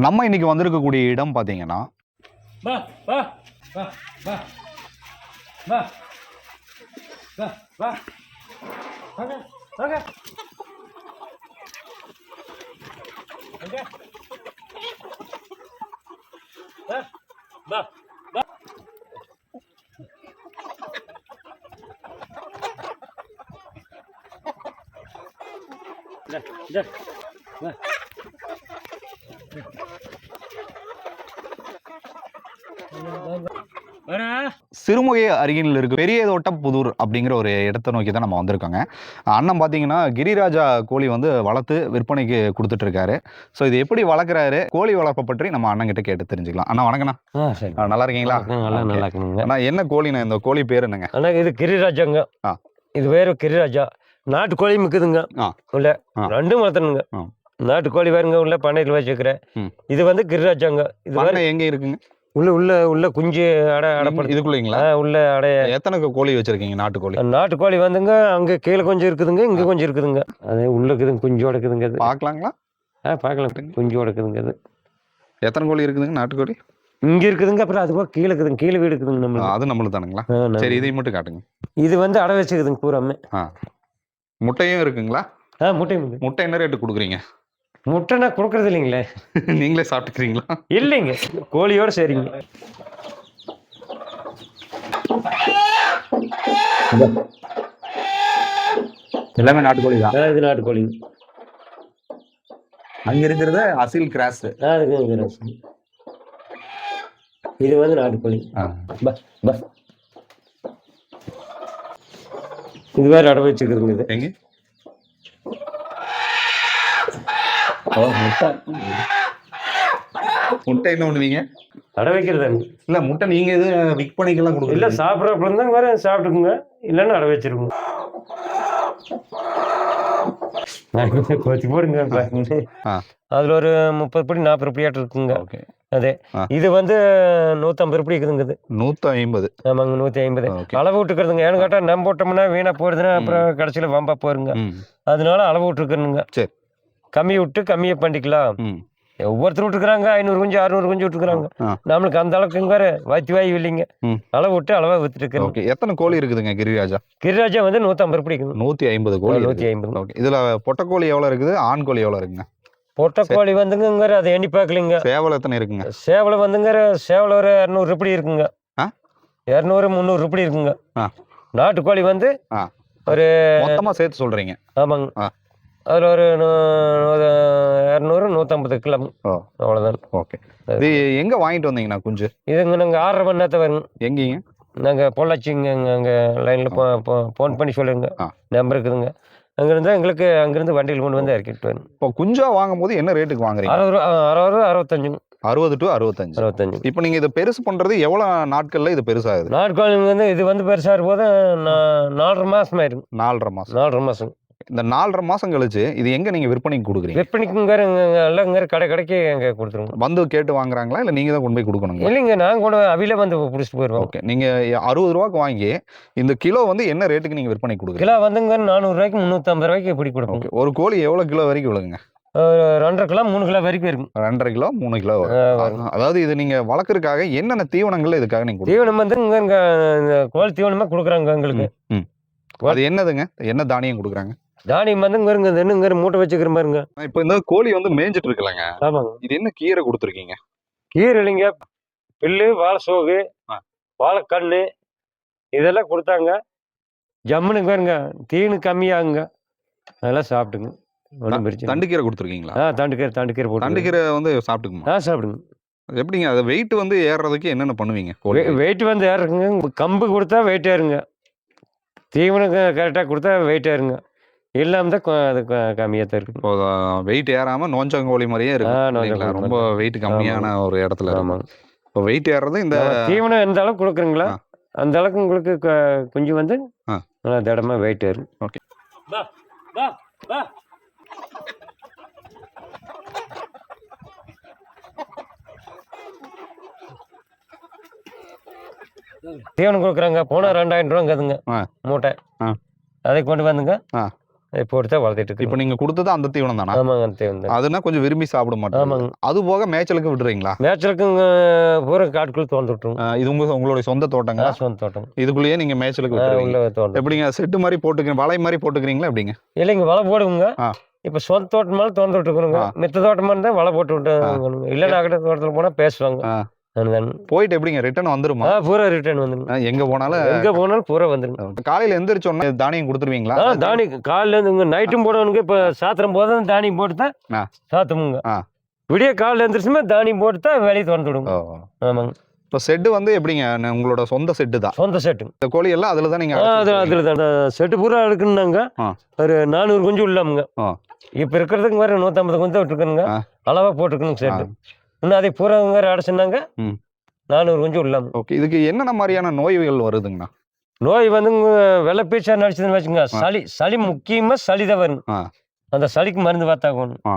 நம்ம இன்னைக்கு வந்திருக்கக்கூடிய இடம் பார்த்தீங்கன்னா Yeah. சிறுமுகை அருகில் இருக்கு. பெரிய தோட்டம் புதூர் அப்படிங்கிற ஒரு இடத்தை நோக்கி தான் நம்ம வந்திருக்கோங்க. அண்ணன் பார்த்தீங்கன்னா கிரிராஜா கோழி வந்து வளர்த்து விற்பனைக்கு கொடுத்துட்டு இருக்காரு ஸோ இது எப்படி வளர்க்குறாரு? கோழி வளர்ப்பை பற்றி நம்ம அண்ணன் கிட்ட கேட்டு தெரிஞ்சுக்கலாம். அண்ணா வணக்கண்ணா நல்லா இருக்கீங்களா? நல்லா. நல்லா இருக்கணுங்க அண்ணா என்ன கோழிண்ணா இந்த கோழி பேர் என்னங்க? அண்ணா இது கிரிராஜாங்க. இது வேற கிரிராஜா. நாட்டுக்கோழி மிக்குதுங்க. ஆ. உள்ள ஆ. ரெண்டும் வளர்த்தணுங்க. நாட்டுக்கோழி வேறுங்க உள்ள பண்ணையில் வச்சுக்கிறேன். இது வந்து கிரிராஜாங்க. இது வேற எங்க இருக்குங்க? உள்ள உள்ள உள்ள குஞ்சு அடை அடைப்படுது இதுக்குள்ளீங்களா? உள்ள அடைய எத்தனை கோழி வச்சிருக்கீங்க நாட்டுக்கோழி? நாட்டுக்கோழி வந்துங்க அங்கே கீழே கொஞ்சம் இருக்குதுங்க இங்கே கொஞ்சம் இருக்குதுங்க. அது உள்ள இருக்குதுங்க குஞ்சோட இருக்குதுங்க அது. பார்க்கலாங்களா ஆ பார்க்கலாம் குஞ்சோட இருக்குதுங்க அது. எத்தனை கோழி இருக்குதுங்க நாட்டுக்கோழி? இங்கே இருக்குதுங்க அப்புறம் அது போக கீழே இருக்குதுங்க கீழே வீடு இருக்குதுங்க நம்மளுக்கு. அது நம்மளுக்கு தானுங்களா? சரி இதையும் மட்டும் காட்டுங்க. இது வந்து அடை வச்சுக்குதுங்க பூராமே. முட்டையும் இருக்குங்களா? ஆ முட்டை முட்டை என்ன ரேட்டு கொடுக்குறீங்க? முட்டை நான் கொடுக்குறது இல்லைங்களே. நீங்களே சாப்பிட்டுக்கிறீங்களா? இல்லைங்க. கோழியோட சரிங்க. எல்லாமே நாட்டுக்கோழி தான். இது நாட்டுக்கோழிங்க அங்க இருக்கிறது அசில் கிராஸ். இது வந்து நாட்டுக்கோழி. பா பா. இது வேற அடை வச்சுக்கிறதுங்க இது எங்க ஓ, முட்டை. முட்டை என்ன பண்ணுவீங்க? அடை வைக்கிறதாங்க இல்ல முட்டை நீங்க இது விக் பண்ணிக்கலாம் இல்லை கொடுக்கல சாப்பிட்றப்ப தான் வேற சாப்பிட்டுக்குங்க. இல்லைன்னா அடை வச்சிருக்குங்க கொத்தி போடுங்க. அதுல ஒரு முப்பது படி நாற்பது படியாட்டு இருக்குங்க. ஓகே. அதே. இது வந்து நூற்றம்பது படி இருக்குதுங்க இது நூத்தி ஐம்பது ஆமாங்க நூற்றி ஐம்பது அளவு விட்டுக்கிறதுங்க. ஏன்னு கேட்டால் நம்ம விட்டோம்னா வீணாக போயிடுதுன்னா அப்புறம் கடைசியில் வம்பா போயிருங்க. அதனால அளவு விட்டுருக்கணுங்க. சரி. கம்மி விட்டு கம்மியை பண்ணிக்கலாம். ம். ஒவ்வொருத்தர் விட்டுருக்குறாங்க ஐநூறு குஞ்சு அறுநூறு குஞ்சு விட்டுருக்குறாங்க. நம்மளுக்கு அந்த அளவுக்கு வேற வாய்த்தி வாய் இல்லைங்க. அளவு விட்டு அளவா வித்துட்டு ஓகே எத்தனை கோழி இருக்குதுங்க கிரிராஜா? கிரிராஜா வந்து நூற்றம்பது பிடிக்குங்க. நூத்தி ஐம்பது கோழி நூற்றி ஐம்பது. ஓகே இதுல பொட்டைக்கோழி எவ்வளவு இருக்குது? ஆண் கோழி எவ்வளவு இருக்குங்க? பொட்டைக்கோழி வந்துங்க அதை எண்ணி பார்க்கலிங்க. சேவல் எத்தனை இருக்குங்க? சேவலை வந்துங்க சேவலை ஒரு இரநூறு இப்படி இருக்குங்க? இரநூறு முந்நூறு இப்படி இருக்குங்க. நாட்டுக்கோழி வந்து. ஒரு மொத்தமா சேர்த்து சொல்றீங்க. ஆமாங்க. அதில் ஒரு இரநூறு நூற்றம்பது கிலோ. அவ்வளோதான் ஓகே. இது எங்க வாங்கிட்டு வந்தீங்கண்ணா குஞ்சு? இதுங்க நாங்கள் ஆறரை மணி நேரத்தை வருங்க எங்கீங்க? நாங்கள் பொள்ளாச்சிங்க அங்கே லைனில் ஃபோன் பண்ணி சொல்லுங்க. நம்பர் இருக்குதுங்க. அங்கேருந்து எங்களுக்கு அங்கேருந்து வண்டியில் கொண்டு வந்து இறக்கிட்டு வரணும் இப்போ குஞ்சா வாங்கும்போது என்ன ரேட்டுக்கு வாங்குறீங்க? அறுபது ரூபா அறுபது ரூபா அறுபத்தஞ்சுங்க அறுபது டு அறுபத்தஞ்சு. அறுபத்தஞ்சு. இப்போ நீங்க இதை பெருசு பண்றது எவ்வளவு நாட்கள்ல இது பெருசாகுது? நாட்கோழிங்க வந்து இது வந்து பெருசாக இருக்கும்போது நா- நாலரை மாதம் ஆயிருங்க நாலரை மாசம். நாலரை மாதம் இந்த நாலரை மாசம் கழிச்சு இது எங்க நீங்க விற்பனைக்கு கொடுக்குறீங்க? விற்பனைக்குங்க எல்லாம் இங்கே கடை கடைக்கு அங்கே கொடுத்துருங்க வந்து கேட்டு வாங்குறாங்களா? இல்ல நீங்க தான் கொண்டு போய் கொடுக்கணுங்களா? இல்லைங்க நாங்கள் கொண்டு அவில வந்து பிடிச்சிட்டு போயிடுவோம் ஓகே நீங்க அறுபது ரூபாய்க்கு வாங்கி இந்த கிலோ வந்து என்ன ரேட்டுக்கு நீங்க விற்பனை கொடுக்குறீங்க? கிலோ வந்துங்க நானூறுரூவாய்க்கு முந்நூற்றம்பது ரூபாய்க்கு இப்படி கொடுப்போம். ஓகே ஒரு கோழி எவ்வளவு கிலோ வரைக்கும் விழுங்க ஒரு ரெண்டரை கிலோ மூணு கிலோ வரைக்கும் இருக்கும். ரெண்டரை கிலோ மூணு கிலோ. அதாவது இது நீங்க வளர்க்கறதுக்காக என்னென்ன தீவனங்கள் இதுக்காக நீங்க கொடுக்குறீங்க? தீவனம் வந்து இங்கே கோழி தீவனமாக கொடுக்குறாங்க எங்களுக்கு. அது என்னதுங்க? என்ன தானியம் கொடுக்குறாங்க? தானியம் வந்து இங்கே இருங்க இன்னும் இங்கே மூட்டை வச்சுக்கிற மாதிரிங்க இப்போ இந்த கோழி வந்து மேய்ஞ்சிட்டு இருக்கலங்க ஆமாங்க. இது என்ன கீரை கொடுத்துருக்கீங்க? கீரை இல்லைங்க. பில்லு வாழை சோகு. வாழைக்கண்ணு இதெல்லாம் கொடுத்தாங்க. ஜம்முன்னு பாருங்க. தீனு கம்மியாகுங்க. அதெல்லாம் சாப்பிட்டுங்க ஒன்றும் பிரச்சனை இல்லை. தண்டு கீரை கொடுத்துருக்கீங்களா? ஆ தண்டுக்கீரை தண்டுக்கீரை போட்டு தண்டு கீரை வந்து சாப்பிட்டுக்குமா? ஆ சாப்பிடுங்க. எப்படிங்க? அது வெயிட் வந்து ஏறுறதுக்கு என்னென்ன பண்ணுவீங்க வெயிட் வந்து ஏறுங்க கம்பு கொடுத்தா வெயிட் ஏறுங்க. தீவனம் கரெக்டாக கொடுத்தா வெயிட் ஏறுங்க. இல்லாமல் தான் கொ- அது கம்மியாக தான் இருக்கு. இப்போ வெயிட் ஏறாம நோஞ்சங்கோழி மாதிரியே இருக்கு. ஆ, ரொம்ப வெயிட் கம்மியான ஒரு இடத்துல ஆமாங்க. இப்போ வெயிட் ஏறுறது இந்த தீவனம் எந்த அளவுக்கு கொடுக்குறீங்களா ஆ. அந்த அளவுக்கு உங்களுக்கு குஞ்சு வந்து ஆ. நல்லா திடமா வெயிட் ஏறும். ஓகே. வா வா வா. தீவனம் கொடுக்குறாங்க. போனால் ரெண்டாயிரம் ரூபாங்குதுங்க. ஆ. மூட்டை. ஆ. அதை கொண்டு வந்துங்க. போட்டு தான் வளர்த்திட்டு இப்போ நீங்க கொடுத்தது அந்த தீவனம் தானா? ஆமாங்க அந்த தேவன் அதுனா கொஞ்சம் விரும்பி சாப்பிட மாட்டோம் ஆமாங்க. அது போக மேய்ச்சலுக்கு விடுறீங்களா? மேய்ச்சலுக்குங்க பூரா காட்டுக்குள்ள தோண்டு விட்டுருங்க இது உங்க உங்களுடைய சொந்த தோட்டங்களா? சொந்த தோட்டம். இதுக்குள்ளேயே நீங்க மேய்ச்சலுக்கு விட்டுருவீங்க. தோட்டம். எப்படிங்க செட்டு மாதிரி போட்டுக்கிறீங்க வலை மாதிரி போட்டுக்கிறீங்களா எப்படிங்க? இல்லைங்க வலை போடுவோங்க. இப்போ சொந்த தோட்டம் மேலே திறந்து விட்டுருக்குறோங்க ஆ. மித்த தோட்டமாக இருந்தால் வலை போட்டு விட்டு இல்லைன்னா அக்கட தோட்டத்தில் போனால் பேசுவாங்க. போயிட்டு எப்படிங்க? ரிட்டர்ன் வந்துருமா? பூரா ரிட்டர்ன் வந்துருங்க எங்க போனாலும் எங்கே போனாலும் பூரா வந்துருங்க காலையில எந்திரிச்சோன்னா தானியம் கொடுத்துருவீங்களா? தானி காலையில இருந்து நைட்டும் போடணுங்க இப்போ சாத்திரம் போது தான் தானியம் போட்டு தான். சாத்துமுங்க. விடிய காலையில் எழுந்திரிச்சுமே தானியம் போட்டு தான் வெளியே திறந்து விடுங்க. ஆமாங்க. இப்போ செட்டு வந்து எப்படிங்க? உங்களோட சொந்த செட்டு தான். சொந்த செட்டுங்க இந்த கோழி எல்லாம் அதுல தான் நீங்க ஆ அடைச்சு அதில் தான். செட்டு பூரா இருக்குன்னாங்க. ஒரு நானூறு குஞ்சு உள்ளாமுங்க. ஆ. இப்போ இருக்கிறதுக்கு வேறு நூற்றம்பது குஞ்சு விட்டுருக்குங்க. அளவாக போட்டுருக்குங்க செட்டு இன்னும் அதை பூரா வேறு அடைச்சுனாங்க ம். நானூறு குஞ்சு உள்ளாமுங்க ஓகே இதுக்கு என்னென்ன மாதிரியான நோய்கள் வருதுங்கண்ணா? நோய் வந்துங்க வெள்ளப்பீச்சா நடிச்சதுன்னு வச்சுங்க சளி சளி முக்கியமாக சளி தான் வரும் ஆ. அந்த சளிக்கு மருந்து பார்த்தாகணும். ஆ.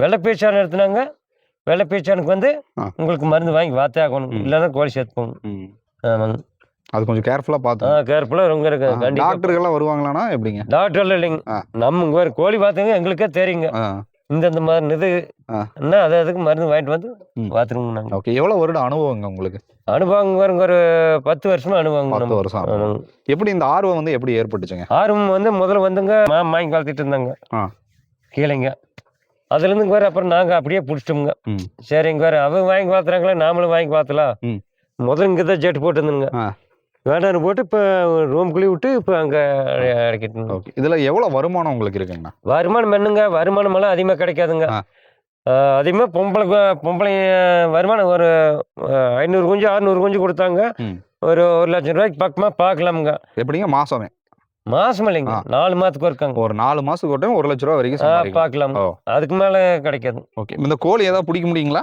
வெள்ளப்பீச்சா நடத்துனாங்க. வெள்ளப்பீச்சானுக்கு வந்து ஆ. உங்களுக்கு மருந்து வாங்கி பார்த்தே ஆகணும். இல்லைன்னா கோழி சேர்த்து போகணும். ஆமாங்க அது கொஞ்சம் கேர்ஃபுல்லா ஆ பார்த்து கேர்ஃபுல்லாக ரொம்ப இருக்கு. டாக்டர்கள்லாம் வருவாங்களாண்ணா? எப்படிங்க? டாக்டர்ல இல்லைங்க. ஆ. நம்ம கோழி பார்த்தவங்க எங்களுக்கே தெரியுங்க. ஆ. இந்தந்த ஆ. என்ன அது அதுக்கு மருந்து வாங்கிட்டு வந்து ம். பார்த்துருவோங்க நாங்கள் ஓகே எவ்வளவு வருட அனுபவங்க உங்களுக்கு அனுபவம் வருங்க ஒரு பத்து வருஷமா அனுபவம் பத்து. வருஷம். எப்படி இந்த ஆர்வம் வந்து எப்படி ஏற்பட்டுச்சுங்க ஆர்வம் வந்து முதல்ல வந்துங்க மா வாங்கி வளர்த்திட்டு இருந்தாங்க. கீழேங்க அதுலேருந்து வேறு அப்புறம் நாங்கள் அப்படியே பிடிச்சிட்டோங்க ம். சரி இங்கே வேறு அவங்க வாங்கி வளர்த்துறாங்களே நாமளும் வாங்கி வளர்த்தலாம். முதல்ல இங்கே தான் ஜெட்டு போட்டுருந்துங்க ஆ. வேண்டாம்னு போட்டு இப்போ ரூம்குள்ளேயே விட்டு இப்போ அங்கே அடைக்கிட்டு ஓகே. இதுல எவ்வளவு வருமானம் உங்களுக்கு இருக்குங்கண்ணா? வருமானம் என்னங்க? வருமானமெல்லாம் அதிகமாக கிடைக்காதுங்க. அதிகமாக பொம்பளை பொம்பளை வருமானம் ஒரு ஐநூறு குஞ்சு அறுநூறு குஞ்சு கொடுத்தாங்க. ஒரு ஒரு லட்சம் ரூபாய்க்கு பக்கமாக பார்க்கலாமுங்க எப்படிங்க? மாசமே? மாசம் இல்லைங்க. நாலு மாதத்துக்கு இருக்காங்க ஒரு நாலு மாசத்துக்கு ஒரு ஒரு லட்ச ரூபா வரைக்கும் பார்க்கலாம் அதுக்கு மேலே கிடைக்காது. ஓகே. இந்த கோழி ஏதாவது பிடிக்க முடியுங்களா?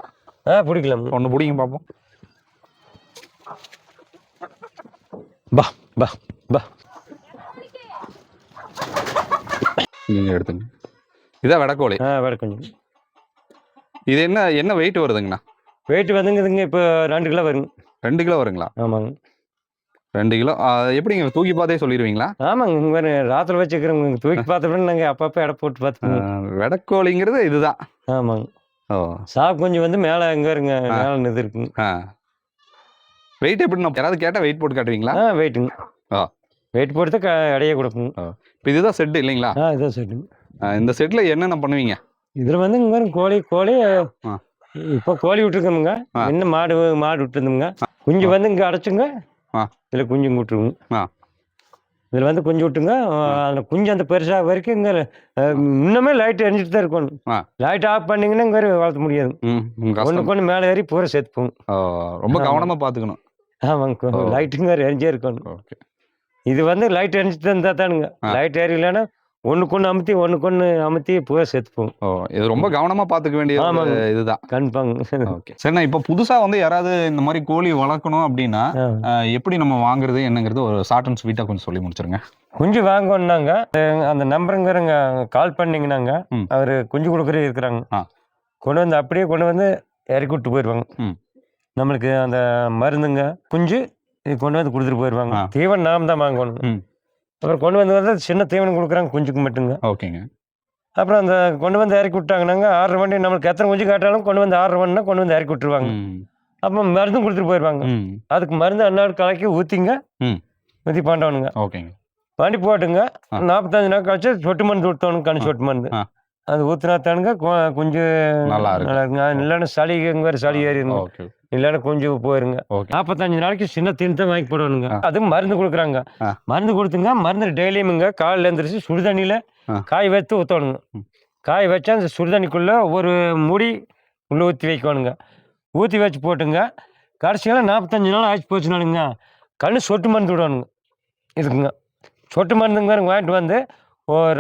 ஆ பிடிக்கலாம் ஒன்று பிடிங்க பார்ப்போம் பா பா பா நீங்க எடுத்துங்க. இதான் வெடக்கோழி. ஆ கொஞ்சம் இது என்ன என்ன வெயிட் வருதுங்கண்ணா? வெயிட் வந்துங்குதுங்க இப்போ ரெண்டு கிலோ வருங்க. ரெண்டு கிலோ வருங்களா? ஆமாங்க. ரெண்டு கிலோ எப்படிங்க தூக்கி பார்த்தே சொல்லிடுவீங்களா ஆமாங்க இங்கே வேறு ராத்திரி வச்சுக்கிறோங்க தூக்கி பார்த்த நாங்கள் அப்பப்போ எடை போட்டு பார்த்துக்கோங்க வெடக்கோழிங்கிறது இதுதான். ஆமாங்க. ஓ. சாப் கொஞ்சம் வந்து மேலே எங்கே இருங்க. மேலே இது இருக்குங்க ஆ. வெயிட் எப்படி நான் யாராவது கேட்டால் வெயிட் போட்டு காட்டுவீங்களா? ஆ வெயிட்டுங்க ஆ. வெயிட் போட்டு தான் க எடையே கொடுக்குங்க இப்போ இதுதான் செட்டு இல்லைங்களா? ஆ இதான் செட்டுங்க இந்த செட்டில் என்னென்ன பண்ணுவீங்க? இதில் வந்து இங்கே கோழி கோழி. இப்போ கோழி விட்டுருக்கோமுங்க. ஆ. இன்னும் மாடு மாடு விட்டுருந்தோமுங்க. குஞ்சு வந்து இங்கே அடைச்சுங்க. இதில் குஞ்சுங்க விட்டுருவோங்க ஆ. இதில் வந்து குஞ்சு விட்டுங்க அதில் குஞ்சு அந்த பெருசாக வரைக்கும் இங்கே இன்னுமே லைட் எரிஞ்சிட்டு தான் இருக்கணும். ஆ. லைட் ஆஃப் பண்ணிங்கன்னா இங்கே வளர்த்த முடியாது. ஒன்று மேலே ஏறி பூரா செத்துப்போம். ஓ, ரொம்ப. கவனமாக பார்த்துக்கணும் ஆமாங்க. லைட்டுங்க வேறு எரிஞ்சே இருக்கணும். ஓகே. இது வந்து லைட் எரிஞ்சிட்டு இருந்தால் தானுங்க. லைட் ஏறிலைன்னா ஒன்றுக்கு ஒன்று அமுத்தி ஒன்றுக்கு ஒன்று அமுத்தி பூரா செத்துப்போம் ஓ இது ரொம்ப கவனமாக பார்த்துக்க வேண்டிய ஆமாங்க. இதுதான். கன்ஃபார்ம். ஓகே. சரிண்ணா இப்போ புதுசாக வந்து யாராவது இந்த மாதிரி கோழி வளர்க்கணும் அப்படின்னா எப்படி நம்ம வாங்குறது என்னங்கிறது ஒரு ஷார்ட் அண்ட் ஸ்வீட்டாக கொஞ்சம் சொல்லி முடிச்சிருங்க. குஞ்சு வாங்கணுன்னாங்க அஹ் அந்த நம்பருங்கிறங்க கால் பண்ணிங்கன்னாங்க. அவர் குஞ்சு கொடுக்குறே இருக்கிறாங்க. கொண்டு வந்து அப்படியே கொண்டு வந்து இறக்கி விட்டு போயிடுவாங்க. ம். நம்மளுக்கு அந்த மருந்துங்க குஞ்சு இது கொண்டு வந்து கொடுத்துட்டு போயிடுவாங்க ஆ. தீவனம் நாம் தான் வாங்கணும். அப்புறம் கொண்டு வந்து வந்து சின்ன தீவனம் கொடுக்குறாங்க குஞ்சுக்கு மட்டுங்க ஓகேங்க. அப்புறம் அந்த கொண்டு வந்து இறக்கி விட்டாங்கன்னாங்க ஆறரை வண்டி நம்மளுக்கு எத்தனை குஞ்சு காட்டாலும் கொண்டு வந்து ஆறரை வண்டினா கொண்டு வந்து இறக்கி விட்டுருவாங்க. அப்போ மருந்தும் கொடுத்துட்டு போயிடுவாங்க அதுக்கு மருந்து அன்னாடு கலக்கி ஊற்றிங்க ம். ஊற்றி பண்ணணுங்க ஓகேங்க. வண்டி போட்டுங்க. நாற்பத்தஞ்சு நாள் கழிச்சு சொட்டு மருந்து ஊற்றணும் கண் சொட்டு மருந்து. அது ஊற்றினா தானுங்க கொ- குஞ்சு நல்லா இருக்கு. நல்லா இருக்குங்க இல்லைன்னா சளி இங்கே வேறு சளி ஏறிடுங்க இல்லைன்னா குஞ்சு போயிருங்க. நாற்பத்தஞ்சு நாளைக்கு சின்ன தீனி தான் வாங்கி போடணுங்க. ஆ. அது மருந்து கொடுக்குறாங்க. மருந்து கொடுத்துங்க மருந்து டெய்லியுமுங்க. காலையில் எழுந்திரிச்சு சுடுதண்ணியில். காய வைத்து ஊற்றணுங்க. காய வச்சா அந்த சுடுதண்ணிக்குள்ளே ஒரு முடி உள்ளே ஊற்றி வைக்கணுங்க. ஊற்றி வச்சு போட்டுங்க. கடைசியில் நாற்பத்தஞ்சு நாள் ஆச்சு போச்சுனாலுங்க கண்ணு சொட்டு மருந்து விடணுங்க. இதுக்குங்க சொட்டு மருந்துங்க வாங்கிட்டு வந்து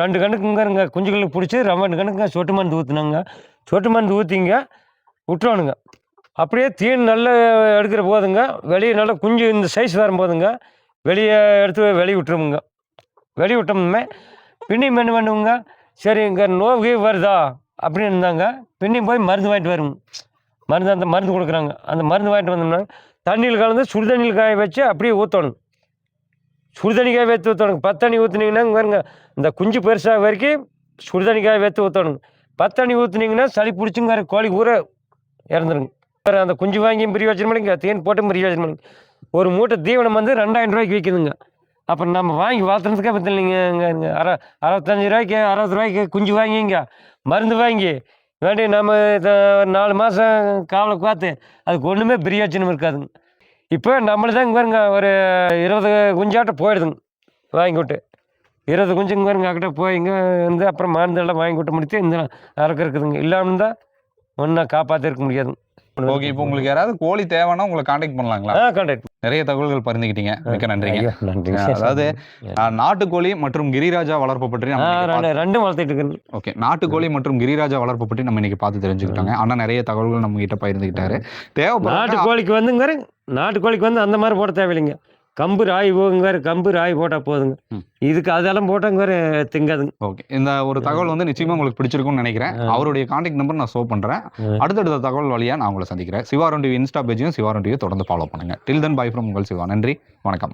ரெண்டு கணக்குங்கிறங்க குஞ்சுகளுக்கு பிடிச்சி ரெண்டு கணக்குங்க சொட்டு மருந்து ஊற்றுனாங்க சொட்டு மருந்து ஊற்றிங்க விட்டுறணுங்க அப்படியே தீன் நல்லா எடுக்கிற போதுங்க. வெளியே நல்லா குஞ்சு இந்த சைஸ் வரும்போதுங்க வெளியே எடுத்து வெளியே விட்டுருவோங்க. வெளியே விட்டோம்மே பின்னியும் என்ன பண்ணுவோங்க சரி இங்கே நோவு வருதா? அப்படின்னு இருந்தாங்க. பின்னியும் போய் மருந்து வாங்கிட்டு வரும் மருந்து அந்த மருந்து கொடுக்குறாங்க. அந்த மருந்து வாங்கிட்டு வந்தோம்னா தண்ணியில் கலந்து சுடு தண்ணியில் காய வச்சு அப்படியே ஊற்றணும் சுடுதண்ணிக்காய் வேத்து ஊற்றணுங்க பத்தண்ணி ஊற்றுனீங்கன்னா பாருங்க இந்த குஞ்சு பெருசாக வரைக்கும் சுடுதண்ணிக்காய் வேத்து ஊற்றணுங்க பத்தண்ணி ஊற்றுனீங்கன்னா சளி பிடிச்சுங்க கோழி ஊற இறந்துருங்க வேறு அந்த குஞ்சு வாங்கியும் பிரியோஜனம் இல்லைங்க தேன் போட்டும் பிரியோஜனம் இல்லைங்க ஒரு மூட்டை தீவனம் வந்து ரெண்டாயிரம் ரூபாய்க்கு விற்கிதுங்க அப்புறம் நம்ம வாங்கி வளர்த்துறதுக்கே பற்றி இங்கே அற அறுபத்தஞ்சி ரூபாய்க்கு அறுபது ரூபாய்க்கு குஞ்சு வாங்கிங்க. மருந்து வாங்கி வேண்டி நம்ம ஒரு நாலு மாதம் காவலை பார்த்து அதுக்கு ஒன்றுமே பிரியோஜனம் இருக்காதுங்க. இப்போ நம்மளுதாங்க பாருங்க ஒரு இருபது குஞ்சாட்டம் போயிடுதுங்க வாங்கிக்கிட்டு இருபது இருபது குஞ்சுங்க பாருங்க அக்கிட்ட போய் இங்கே வந்து அப்புறம் மாந்தெல்லாம் வாங்கி விட்டு முடித்து இந்த அறக்க இருக்குதுங்க இல்லாமல் தான் ஒன்றா காப்பாற்றிருக்க முடியாதுங்க. ஓகே இப்போ உங்களுக்கு யாராவது கோழி தேவைன்னா உங்களை காண்டாக்ட் பண்ணலாங்களா? ஆ கான்டாக்ட் நிறைய தகவல்கள் பகிர்ந்துக்கிட்டீங்க மிக்க நன்றிங்க. நன்றி. அதாவது நாட்டுக்கோழி மற்றும் கிரிராஜா வளர்ப்பு பற்றி ரெண்டும் வளர்த்துட்டு ஓகே நாட்டுக்கோழி மற்றும் கிரிராஜா வளர்ப்பு பற்றி நம்ம இன்னைக்கு பார்த்து தெரிஞ்சுக்கிட்டோங்க. அண்ணா நிறைய தகவல்கள் நம்ம கிட்ட பகிர்ந்துக்கிட்டாரு நாட்டு தேவைப்படும் கோழிக்கு வந்துங்க பாரு, நாட்டு கோழிக்கு வந்து அந்த மாதிரி போட தேவையில்லைங்க. கம்பு ராய் போகுங்க வேறு கம்பு ராய் போட்டால் போதுங்க. இதுக்கு அதெல்லாம் போட்டாங்க வேறு திங்காதுங்க. ஓகே. இந்த ஒரு தகவல் வந்து நிச்சயமா உங்களுக்கு பிடிச்சிருக்கும்னு நினைக்கிறேன். அவருடைய காண்டாக்ட் நம்பர் நான் ஷோ பண்றேன். ம். அடுத்தடுத்த தகவல் வழியா நான் உங்களை சந்திக்கிறேன். சிவாரம் டிவி இன்ஸ்டா பேஜையும் சிவாரம் டிவியை தொடர்ந்து ஃபாலோ பண்ணுங்க. டில் தன் பை ஃப்ரம் உங்கள் சிவா. நன்றி. வணக்கம்.